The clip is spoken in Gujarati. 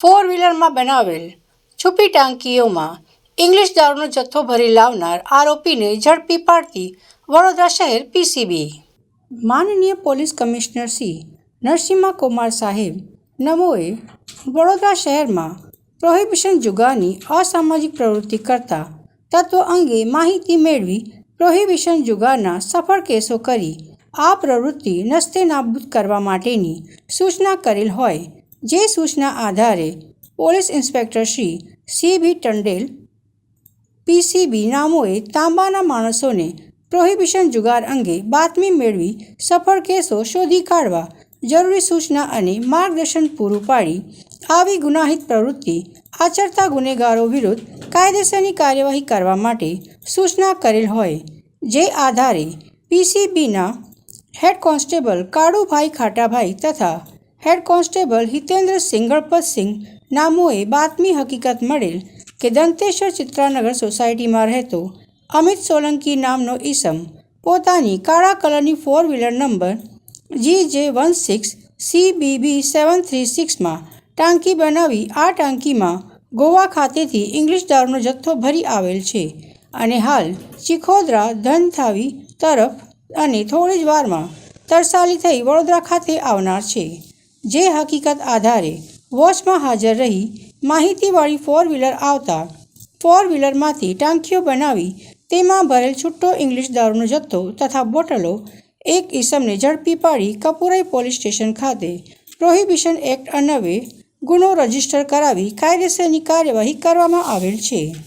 ફોર વ્હીલરમાં બનાવેલ છુપી ટાંકીઓમાં ઇંગ્લિશ દારૂનો જથ્થો ભરી લાવનાર આરોપીને ઝડપી પાડતી વડોદરા શહેર પીસીબી. માનનીય પોલીસ કમિશનર શ્રી નરસિંહા કુમાર સાહેબ નમોએ વડોદરા શહેરમાં પ્રોહિબિશન જુગારની અસામાજિક પ્રવૃત્તિ કરતા તત્વ અંગે માહિતી મેળવી પ્રોહિબિશન જુગારના સફળ કેસો કરી આ પ્રવૃત્તિ નસ્તે નાબૂદ કરવા માટેની સૂચના કરેલ હોય જે સૂચના આધારે police inspector Shri C B Tandel PCB નામોએ તાંબાના માણસોને પ્રોહિબિશન જુગાર અંગે બાતમી મેળવી સફળ કેસો શોધી કાઢવા જરૂરી સૂચના અને માર્ગદર્શન પૂરું પાડી, આવી ગુનાહિત પ્રવૃત્તિ આચરતા ગુનેગારો વિરુદ્ધ કાયદેસરની કાર્યવાહી કરવા માટે સૂચના કરેલ હોય, જે આધારે પીસીબીના હેડ કોન્સ્ટેબલ કાળુભાઈ ખાટાભાઈ તથા હેડ કોન્સ્ટેબલ હિતેન્દ્ર સિંગળપતસિંહ નામોએ બાતમી હકીકત મળેલ કે દંતેશ્વર ચિત્રાનગર સોસાયટીમાં રહેતો અમિત સોલંકી નામનો ઈસમ પોતાની કાળા કલરની four wheeler number G J one six C B B seven three સિક્સમાં ટાંકી બનાવી આ ટાંકીમાં ગોવા ખાતેથી ઇંગ્લિશ દારૂનો જથ્થો ભરી આવેલ છે અને હાલ ચિખોદરા ધનથાવી તરફ અને થોડી જ વારમાં તરસાલી થઈ વડોદરા ખાતે આવનાર છે. જે હકીકત આધારે વોચમાં હાજર રહી માહિતીવાળી ફોર વ્હીલર આવતા ફોર વ્હીલરમાંથી ટાંકીઓ બનાવી તેમાં ભરેલ છૂટો ઇંગ્લિશ દારૂનો જથ્થો તથા બોટલો એક ઈસમને ઝડપી પાડી કપુરાઈ પોલીસ સ્ટેશન ખાતે પ્રોહિબિશન એક્ટ અન્વયે ગુનો રજિસ્ટર કરાવી કાયદેસરની કાર્યવાહી કરવામાં આવેલ છે.